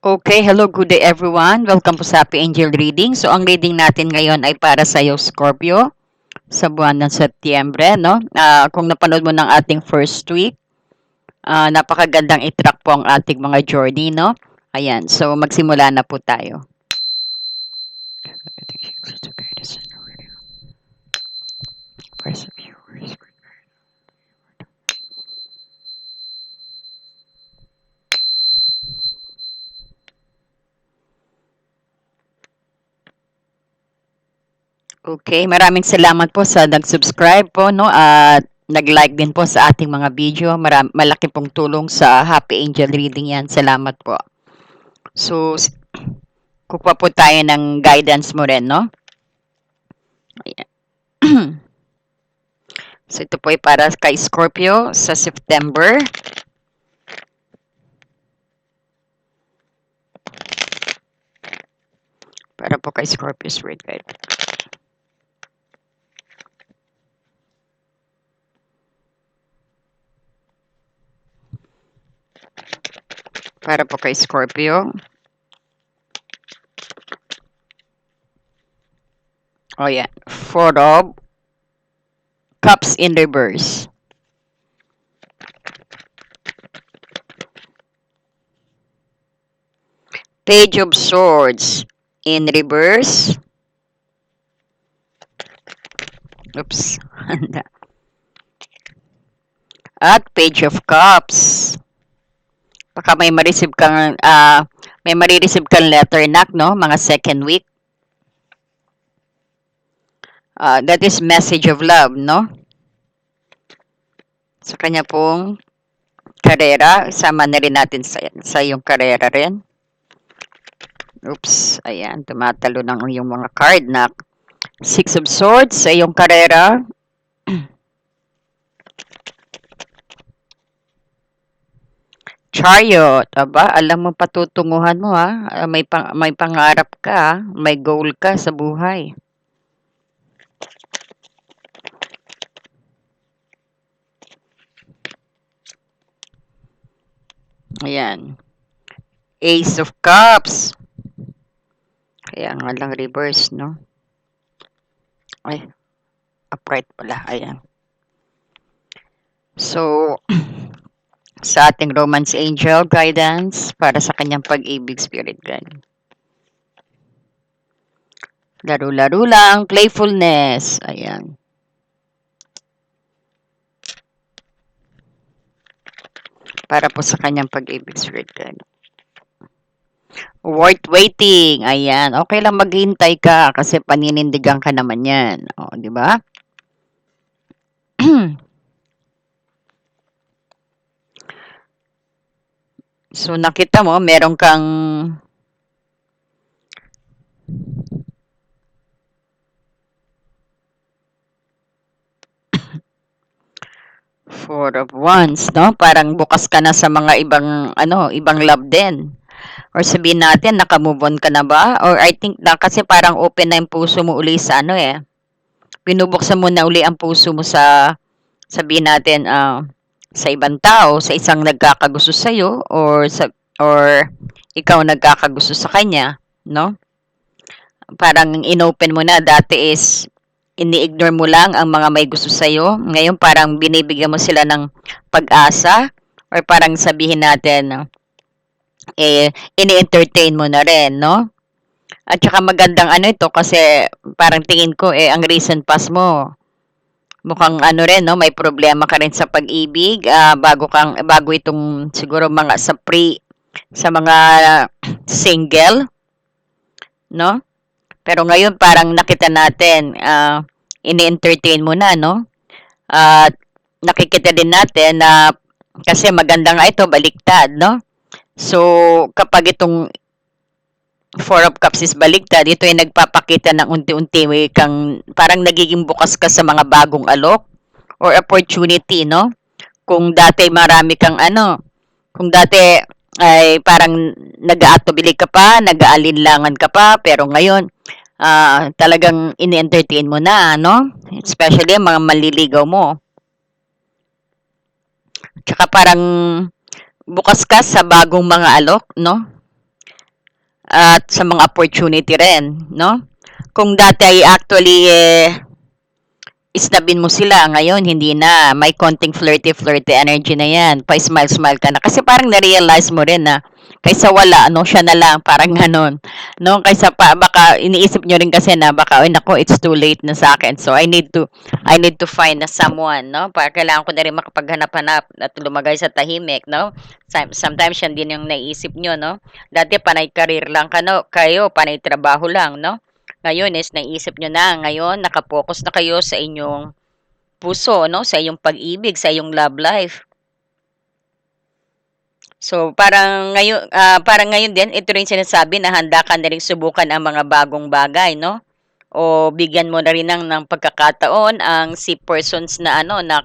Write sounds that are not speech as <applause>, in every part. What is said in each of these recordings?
Okay, hello, good day everyone. Welcome po sa Happy Angel Reading. So, ang reading natin ngayon ay para sa iyo, Scorpio, sa buwan ng Setyembre, no? Ah, kung napanood mo ng ating first week, ah, napakagandang itrack po ang ating mga journey, no? Ayan, so magsimula na po tayo. For some viewers, Okay, maraming salamat po sa nag-subscribe po no at nag-like din po sa ating mga video. Maram, malaki pong tulong sa Happy Angel Reading yan. Salamat po. So, kukuha po tayo ng guidance mo rin, no? <clears throat> So, ito po ay para kay Scorpio sa September. Para po kay Scorpio Spirit Guide. Para po Scorpio. Oh, yeah. Four of Cups in reverse. Page of Swords in reverse. Oops. <laughs> At Page of Cups. Baka may ma-receive kang, ah, may marireceive kang letter knock, no? Mga second week. Ah, that is message of love, no? Sa kanya pong karera, sama na rin natin sa, sa yung karera rin. Oops, ayan, tumatalo ng yung mga card na Six of Swords sa iyong karera. Chariot, aba, alam mo patutunguhan mo ha. Ah, May pang, may pangarap ka, may goal ka sa buhay. Ayan. Ace of Cups. Kaya nga lang reverse, no? Ay, upright pala. Ayan. So, <clears throat> sa ating romance angel guidance para sa kanyang pag-ibig spirit guide. Laro-laro lang, playfulness. Ayan. Para po sa kanyang pag-ibig spirit guide. Worth waiting. Ayan. Okay lang maghintay ka kasi paninindigan ka naman yan. O, di ba? <clears throat> so, nakita mo, meron kang Four of Wands, no? Parang bukas ka na sa mga ibang, ano, ibang love din. Or sabihin natin, nakamove on ka na ba? Or I think na kasi parang open na yung puso mo uli sa ano eh. Binubuksan mo na uli ang puso mo sa, sabihin natin, ah, sa ibang tao, sa isang nagkakagusto sa'yo, or sa, or ikaw nagkakagusto sa kanya, no? Parang inopen mo na, dati is ini-ignore mo lang ang mga may gusto sa'yo. Ngayon parang binibigyan mo sila ng pag-asa or parang sabihin natin, eh, ini-entertain mo na rin, no? At saka magandang ano ito kasi parang tingin ko eh ang recent past mo mukhang ano rin no may problema ka rin sa pag-ibig ah, bago kang bago itong siguro mga sa pre sa mga single no? Pero ngayon parang nakita natin ah, ini-entertain mo na no? At nakikita din natin na kasi maganda nga ito baliktad no? So kapag itong Four of Cups is baligtad. Ito ay nagpapakita ng unti-unti kang parang nagiging bukas ka sa mga bagong alok or opportunity, no? Kung dati marami kang ano, kung dati ay parang nag-aatubili ka pa, nag-aalinlangan ka pa, pero ngayon ah, talagang ini-entertain mo na, no? Especially ang mga maliligaw mo. Tsaka parang bukas ka sa bagong mga alok, no? At sa mga opportunity rin, no? Kung dati ay actually eh, isnabin mo sila, ngayon hindi na, may konting flirty-flirty energy na yan, pa-smile-smile ka na. Kasi parang na-realize mo rin na, kaysa wala, no, siya na lang, parang ganon. No, kaysa pa, baka iniisip nyo rin kasi na, baka, ay nako, it's too late na sa akin. So, I need to, I need to find na someone, no? Para kailangan ko na rin makapaghanap-hanap at lumagay sa tahimik, no? Some- Sometimes yan din yung naisip nyo, no? Dati panay career lang ka, kayo, panay trabaho lang, no? Ngayon is naisip nyo na, ngayon nakapokus na kayo sa inyong puso, no? Sa iyong pag-ibig, sa iyong love life. So, parang ngayon, ah, parang ngayon din, ito rin sinasabi na handa ka na rin subukan ang mga bagong bagay, no? O bigyan mo na rin ng, ng pagkakataon ang si persons na ano, na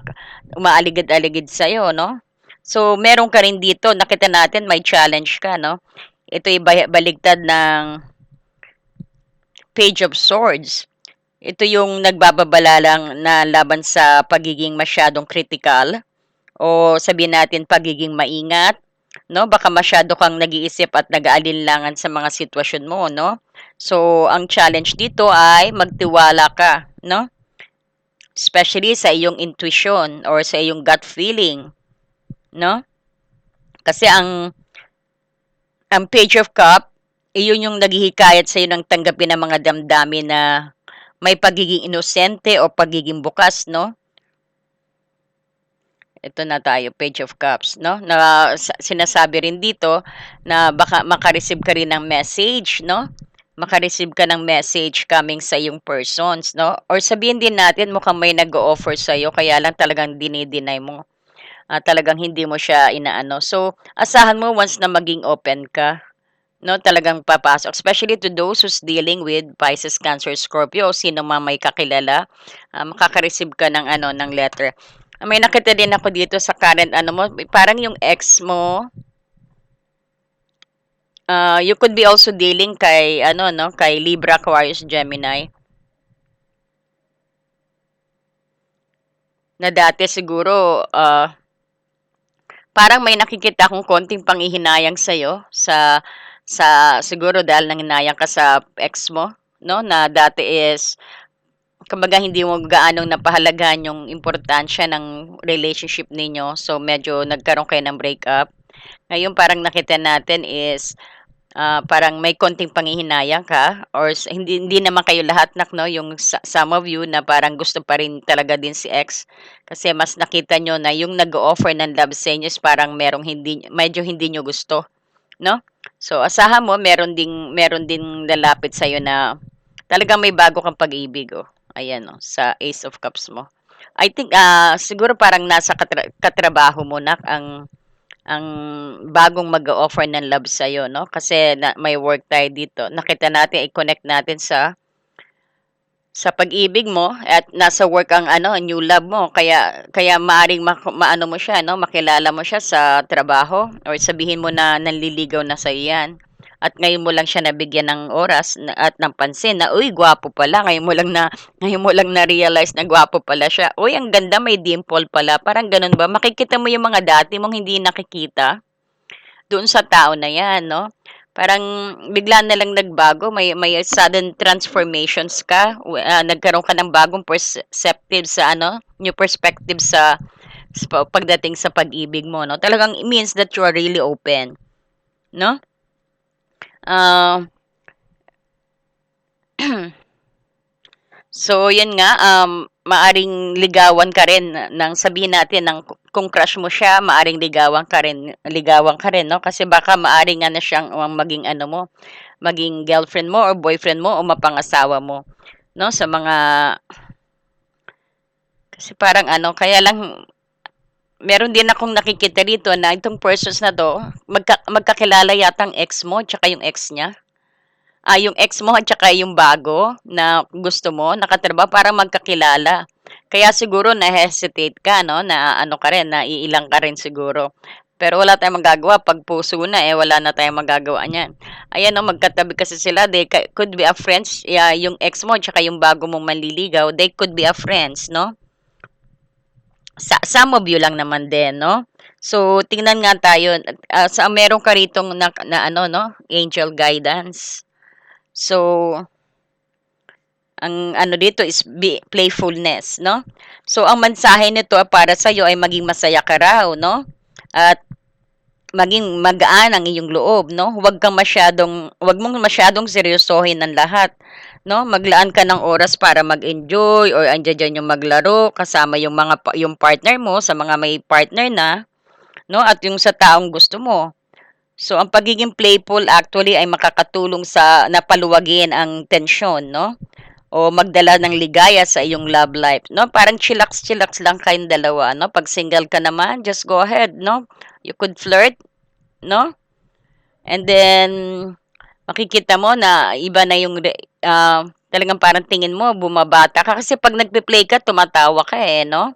umaaligid-aligid sa'yo, no? So, meron ka rin dito, nakita natin may challenge ka, no? Ito'y ba- baligtad ng Page of Swords. Ito yung nagbababala lang na laban sa pagiging masyadong critical o sabihin natin pagiging maingat, no? Baka masyado kang nag-iisip at nag-aalinlangan sa mga sitwasyon mo, no? So, ang challenge dito ay magtiwala ka, no? Especially sa iyong intuition or sa iyong gut feeling, no? Kasi ang ang Page of Cup iyon yung naghihikayat sa iyo ng tanggapin ang mga damdamin na may pagiging inosente o pagiging bukas, no? Ito na tayo, Page of Cups, no? Na sa- sinasabi rin dito na baka makareceive ka rin ng message, no? Makareceive ka ng message coming sa yung persons, no? Or sabihin din natin mukhang may nag-o-offer sa iyo kaya lang talagang dinideny mo. Ah, talagang hindi mo siya inaano. So, asahan mo once na maging open ka, no, talagang papasok. Especially to those who's dealing with Pisces, Cancer, Scorpio, sino man may kakilala, ah, makaka-receive ka ng ano, ng letter. May nakita din ako dito sa current ano mo, parang yung ex mo, ah, you could be also dealing kay ano no, kay Libra, Aquarius, Gemini. Na dati siguro ah, parang may nakikita akong konting panghihinayang sa'yo sa sa siguro dahil nanginayang ka sa ex mo, no? Na dati is kumbaga hindi mo gaanong napahalagahan yung importansya ng relationship ninyo. So medyo nagkaroon kayo ng breakup. Ngayon parang nakita natin is ah, parang may konting panghihinayang ka or hindi hindi naman kayo lahat nak no yung some of you na parang gusto pa rin talaga din si ex kasi mas nakita nyo na yung nag-offer ng love sa inyo is parang merong hindi medyo hindi nyo gusto no so asahan mo meron ding meron din lalapit sa na talagang may bago kang pag-ibig oh ayan oh sa Ace of Cups mo I think ah siguro parang nasa katra- katrabaho mo nak ang ang bagong mag-o-offer ng love sa'yo, no? Kasi na, may work tayo dito. Nakita natin, i-connect natin sa sa pag-ibig mo at nasa work ang ano, new love mo. Kaya kaya maaring ma, maano mo siya, no? Makilala mo siya sa trabaho or sabihin mo na nanliligaw na sa yan. At ngayon mo lang siya nabigyan ng oras na, at ng pansin na, uy, gwapo pala. Ngayon mo lang na, <laughs> ngayon mo lang na-realize na gwapo pala siya. Uy, ang ganda, may dimple pala. Parang ganun ba? Makikita mo yung mga dati mong hindi nakikita doon sa tao na yan, no? Parang bigla na lang nagbago, may may sudden transformations ka, ah, nagkaroon ka ng bagong perceptive sa ano, new perspective sa, sa pa- pagdating sa pag-ibig mo, no? Talagang it means that you are really open, no? Ah, <clears throat> so yan nga, um, maaring ligawan ka rin ng sabihin natin ng kung crush mo siya, maaring ligawan ka rin, ligawan ka rin, no? Kasi baka maaring ano siyang um, maging ano mo, maging girlfriend mo or boyfriend mo o mapangasawa mo, no? Sa mga kasi parang ano, kaya lang meron din akong nakikita rito na itong persons na to, magka, magkakilala yata ang ex mo tsaka yung ex niya. Ah, yung ex mo at yung bago na gusto mo, nakatrabaho para magkakilala. Kaya siguro na-hesitate ka, no? Na ano ka rin, na iilang ka rin siguro. Pero wala tayong magagawa. Pag puso na, eh, wala na tayong magagawa niyan. Ayan, no? Magkatabi kasi sila. They could be a friends. Yeah, yung ex mo at saka yung bago mong manliligaw, they could be a friends, no? Sa, some of you lang naman din, no? So, tingnan nga tayo, ah, sa meron ka ritong na na ano 'no, angel guidance. So ang ano dito is be playfulness 'no. So, ang mensahe nito para sa'yo ay maging masaya ka raw 'no, at maging magaan ang iyong loob 'no. Huwag kang masyadong huwag mong masyadong seryosohin ang lahat 'no. Maglaan ka ng oras para mag-enjoy or andiya diyan yung maglaro kasama yung mga yung partner mo sa mga may partner na 'no, at yung sa taong gusto mo. So, ang pagiging playful actually ay makakatulong sa na paluwagin ang tensyon 'no, o magdala ng ligaya sa iyong love life 'no. Parang chillax-chillax lang kayong dalawa 'no. 'Pag single ka naman, just go ahead 'no. You could flirt 'no. And then makikita mo na iba na yung ah, talagang parang tingin mo bumabata ka kasi 'pag nagpe-play ka tumatawa ka, eh 'no.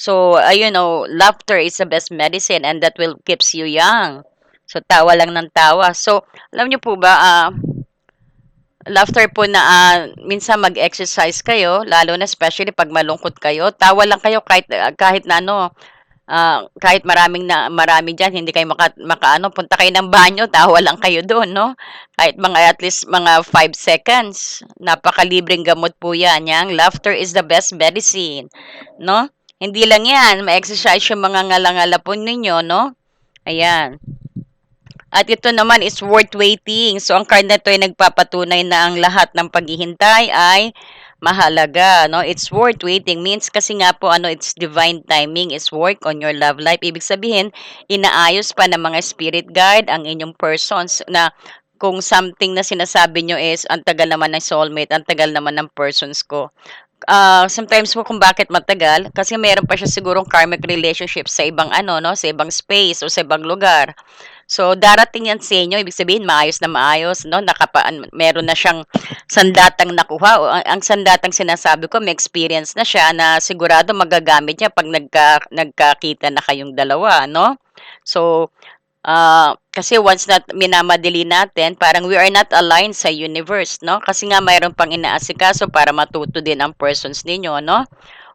So, ayun oh, laughter is the best medicine and that will keeps you young. So, tawa lang ng tawa. So, alam niyo po ba, ah, laughter po na, ah, minsan mag-exercise kayo lalo na especially 'pag malungkot kayo, tawa lang kayo kahit, ah, kahit na ano, ah, kahit maraming na marami diyan hindi kayo maka makaano, punta kayo ng banyo tawa lang kayo dun 'no. Kahit mga at least mga 5 seconds. Napakalibreng gamot po 'yan, yang laughter is the best medicine 'no. Hindi lang 'yan, ma-exercise yung mga ngala-ngala po ninyo 'no, ayan. At ito naman is worth waiting. So, ang card na 'to ay nagpapatunay na ang lahat ng paghihintay ay mahalaga 'no. It's worth waiting means kasi nga po ano, it's divine timing is work on your love life. Ibig sabihin, inaayos pa ng mga spirit guide ang inyong persons na kung something na sinasabi niyo is, "Ang tagal naman ng soulmate, ang tagal naman ng persons ko." Ah, sometimes po kung bakit matagal, kasi meron pa siya sigurong karmic relationship sa ibang ano 'no, sa ibang space o sa ibang lugar. So, darating yan sa inyo, ibig sabihin maayos na maayos 'no, nakapaan meron na siyang sandatang nakuha. O ang ang sandatang sinasabi ko may experience na siya na sigurado magagamit niya 'pag nagka nagkakita na kayong dalawa 'no. So, ah, kasi once na minamadali natin parang we are not aligned sa universe 'no, kasi nga mayro'n pang inaasikaso para matuto din ang persons ninyo 'no,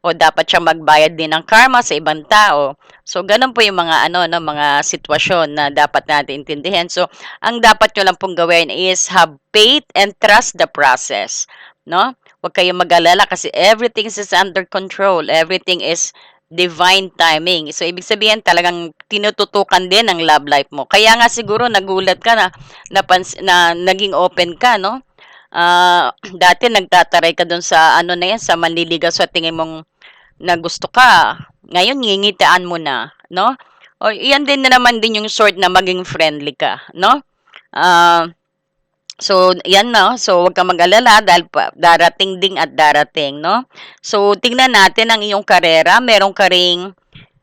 o dapat siyang magbayad din ng karma sa ibang tao. So, gano'n po yung mga ano 'no, mga sitwasyon na dapat natin intindihin. So, ang dapat niyo lang pong gawin is have faith and trust the process 'no. Huwag kayong mag-alala kasi everything is under control, everything is divine timing. So, ibig sabihin talagang tinututukan din ang love life mo. Kaya nga siguro nagulat ka na napans na naging open ka 'no. Ah, <clears throat> dati nagtataray ka dun sa ano na yan, sa manliligaw sa tingin mong na gusto ka, ngayon ngingitaan mo na 'no. O iyan din na naman din yung sort na maging friendly ka 'no. Ah, so yan 'no, so huwag kang mag-alala dahil pa darating din at darating 'no. So, tingnan natin ang iyong karera, meron ka ring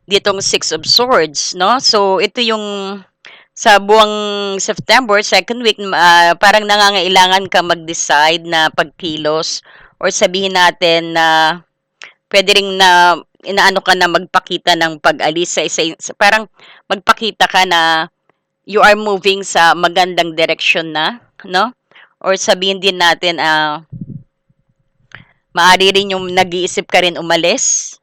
ditong Six of Swords 'no. So, ito yung sa buwang September, second week, ah, parang nangangailangan kang mag-decide na pagkilos or sabihin natin na puwede ring na inaano ka na magpakita ng pag-alis sa isa sa parang magpakita ka na you are moving sa magandang direksyon na 'no, or sabihin din natin, ah maaari rin yung nag-iisip ka rin umalis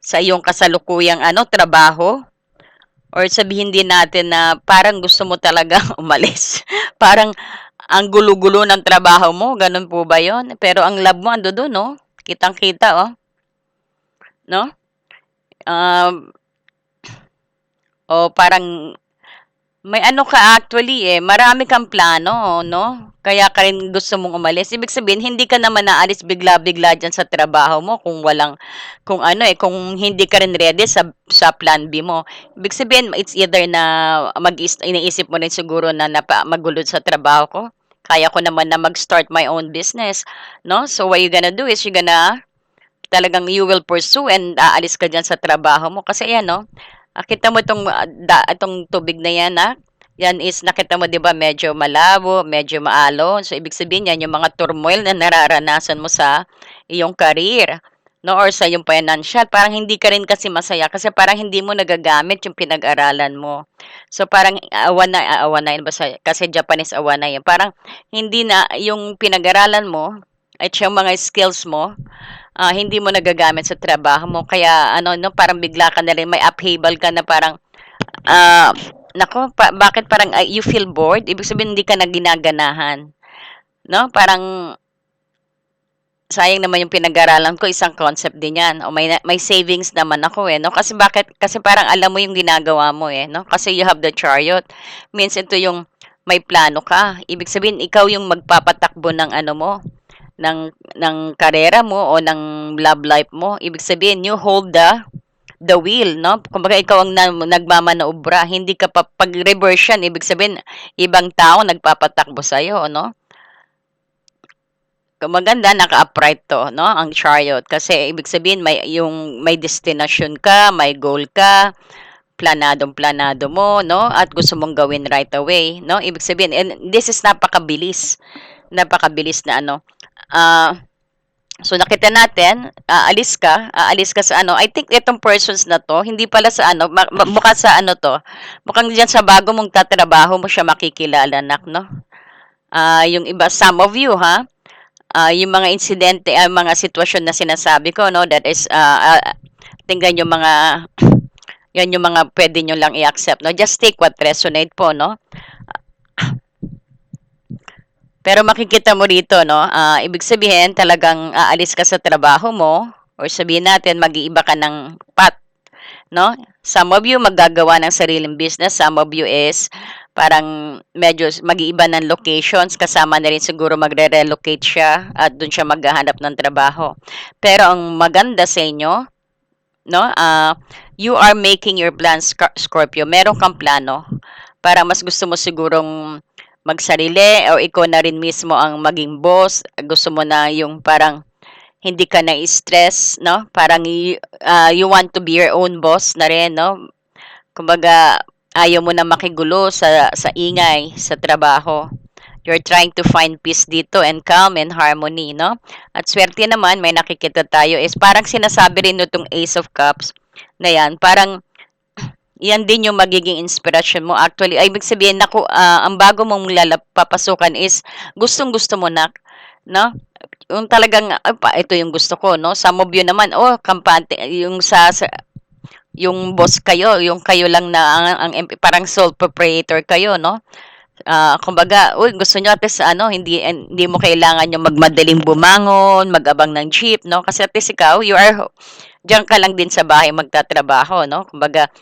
sa iyong kasalukuyang ano, trabaho or sabihin din natin na parang gusto mo talagang <laughs> umalis. Parang ang gulo-gulo ng trabaho mo, gano'n po ba 'yun? Pero ang love mo andodo'n 'no, kitang-kita, oh. 'No? Um o parang may ano ka actually, eh, marami kang plano 'no, kaya ka rin gusto mong umalis. Ibig sabihin hindi ka naman aalis bigla-bigla diyan sa trabaho mo kung walang kung ano, eh, kung hindi ka rin ready sa sa plan B mo. Ibig sabihin it's either na mag-is iniisip mo rin siguro na napa magulo sa trabaho ko, kaya ko naman na mag-start my own business 'no. So, what you gonna do is you gonna talagang you will pursue and aalis ka diyan sa trabaho mo kasi ayan 'no, ah, kita mo itong, ah, da itong tubig na 'yan, ah, 'yan is nakita mo 'di ba medyo malabo, medyo maalon. So, ibig sabihin 'yan yung mga turmoil na nararanasan mo sa iyong career 'no or sa iyong financial. Parang hindi ka rin kasi masaya kasi parang hindi mo nagagamit yung pinag-aralan mo. So, parang awana aawanayin ba sa kasi Japanese awanay, parang hindi na yung pinag-aralan mo at yung mga skills mo, ah, hindi mo nagagamit sa trabaho mo. Kaya ano, no, parang bigla ka na rin, may upheaval ka na parang, ah, nako, pa, bakit parang ah, you feel bored? Ibig sabihin hindi ka na ginaganahan. No? Parang sayang naman yung pinag-aralan ko, isang concept din yan. O may, may savings naman ako eh, no? Kasi bakit, kasi parang alam mo yung ginagawa mo eh, no? Kasi you have the chariot. Means ito yung may plano ka. Ibig sabihin, ikaw yung magpapatakbo ng ano mo, ng, ng karera mo o ng love life mo. Ibig sabihin, you hold the the wheel, no? Kumbaga ikaw ang na, nagmamanaobra, hindi ka pa pag reverse yan, ibig sabihin ibang tao nagpapatakbo sa iyo, no? Maganda naka-upright to, no? Ang chariot kasi ibig sabihin may yung may destination ka, may goal ka, planadong planado mo, no? At gusto mong gawin right away, no? Ibig sabihin and this is napakabilis. Napakabilis na ano. Ah So nakita natin, aalis ka, aalis ka sa ano. I think itong persons na to, hindi pala sa ano, mukha sa ano to. Mukhang diyan sa bago mong tatrabaho mo siya makikilala nak, no? Ah, yung iba some of you ha, ah, yung mga insidente, ah, mga sitwasyon na sinasabi ko, no, that is ah, ah, tingnan yung mga <clears throat> yan yung mga pwede nyo lang i-accept, no? Just take what resonate po, no? <clears throat> Pero makikita mo dito, no? ah, ibig sabihin, talagang aalis ka sa trabaho mo or sabihin natin, mag-iiba ka ng path, no? Some of you maggagawa ng sariling business, some of you is parang medyo mag-iiba ng locations, kasama na rin siguro magre-relocate siya at doon siya maghahanap ng trabaho. Pero ang maganda sa inyo, no? ah, you are making your plans, Sc- Scorpio. Meron kang plano. Para mas gusto mo sigurong magsarili o ikaw na rin mismo ang maging boss. Gusto mo na yung parang hindi ka na stress, no? Parang ah, you want to be your own boss na rin, no? Kumbaga, ayaw mo na makigulo sa sa ingay sa trabaho. You're trying to find peace dito and calm and harmony, no? At swerte naman, may nakikita tayo is parang sinasabi rin nitong Ace of Cups na yan, parang <clears throat> yan din yung magiging inspiration mo. Actually, ay ibig sabihin, naku, ah, ang bago mong papasukan is gustong gusto mo na, no? Yung talagang, pa, ito yung gusto ko, no? Some of you naman, oh, kampante, yung sa, sa yung boss kayo, yung kayo lang na ang, ang parang sole proprietor kayo, no? Ah, kumbaga, uy, gusto nyo at least, ano, hindi, hindi mo kailangan yung magmadaling bumangon, magabang ng jeep, no? Kasi at least ikaw, you are, diyan ka lang din sa bahay magtatrabaho, no? Kumbaga,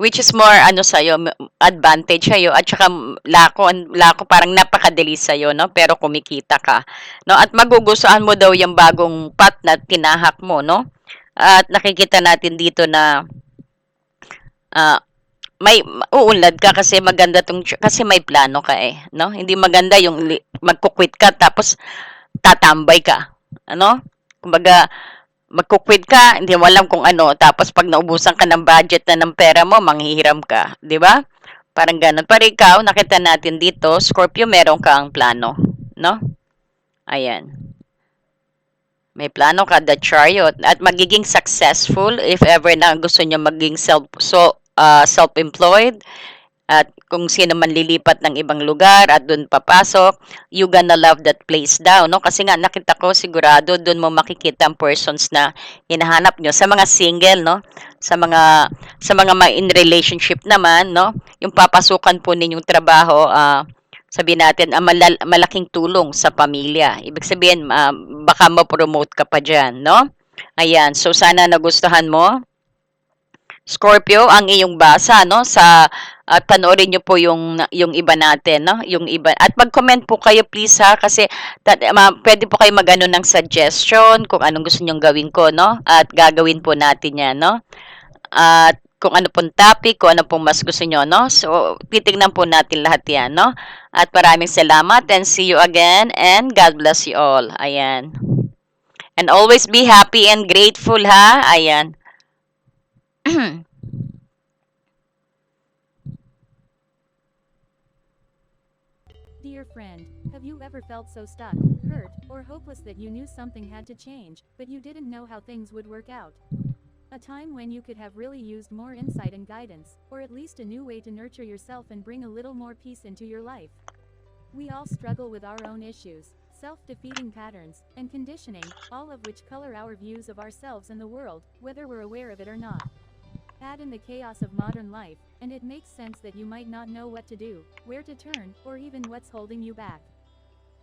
which is more, ano sa'yo, advantage sa'yo, at saka lako, lako parang napakadali sa'yo, no? Pero kumikita ka, no? At magugustuhan mo daw yung bagong path na tinahak mo, no? At nakikita natin dito na, ah, may uunlad ka kasi maganda tong kasi may plano ka eh, no? Hindi maganda yung magkukwit ka tapos tatambay ka. Ano? Kumbaga magkukwit ka, hindi mo alam kung ano, tapos pag naubusan ka ng budget na ng pera mo, manghihiram ka, 'di ba? Parang ganun. Pero ikaw, nakita natin dito, Scorpio, meron kang plano, no? Ayan. May plano ka, the chariot, at magiging successful if ever na gusto nyo maging self, so, ah, self-employed, at kung sino man lilipat ng ibang lugar at doon papasok, you gonna love that place daw, no? Kasi nga, nakita ko sigurado, doon mo makikita ang persons na hinahanap nyo. Sa mga single, no? Sa mga, sa mga in relationship naman, no? Yung papasukan po ninyong trabaho, ah, sabihin natin, ang malal- malaking tulong sa pamilya. Ibig sabihin, ah, baka ma-promote ka pa dyan, no? Ayan, so sana nagustuhan mo. Scorpio, ang iyong basa, no? Sa, at panoorin nyo po yung, yung iba natin, no? Yung iba. At mag-comment po kayo, please, ha? Kasi, ta- ma, pwede po kayo mag-ano ng suggestion kung anong gusto nyong gawin ko, no? At gagawin po natin yan, no? At kung ano pong topic, kung ano pong mas gusto nyo, no? So, titignan po natin lahat yan, no? At maraming salamat and see you again and God bless you all. Ayan. And always be happy and grateful, ha? Ayan. <clears throat> Dear friend, have you ever felt so stuck, hurt, or hopeless that you knew something had to change, but you didn't know how things would work out? A time when you could have really used more insight and guidance, or at least a new way to nurture yourself and bring a little more peace into your life. We all struggle with our own issues. self-defeating patterns, and conditioning, all of which color our views of ourselves and the world, whether we're aware of it or not. Add in the chaos of modern life, and it makes sense that you might not know what to do, where to turn, or even what's holding you back.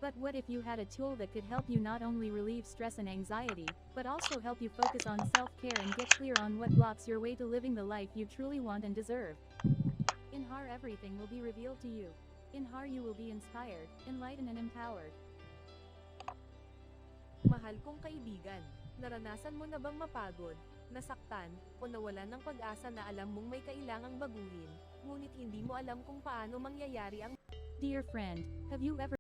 But what if you had a tool that could help you not only relieve stress and anxiety, but also help you focus on self-care and get clear on what blocks your way to living the life you truly want and deserve? In HAR everything will be revealed to you. In HAR you will be inspired, enlightened and empowered. Mahal kong kaibigan, naranasan mo na bang mapagod, nasaktan, o nawalan ng pag-asa na alam mong may kailangang baguhin, ngunit hindi mo alam kung paano mangyayari ang Dear friend, have you ever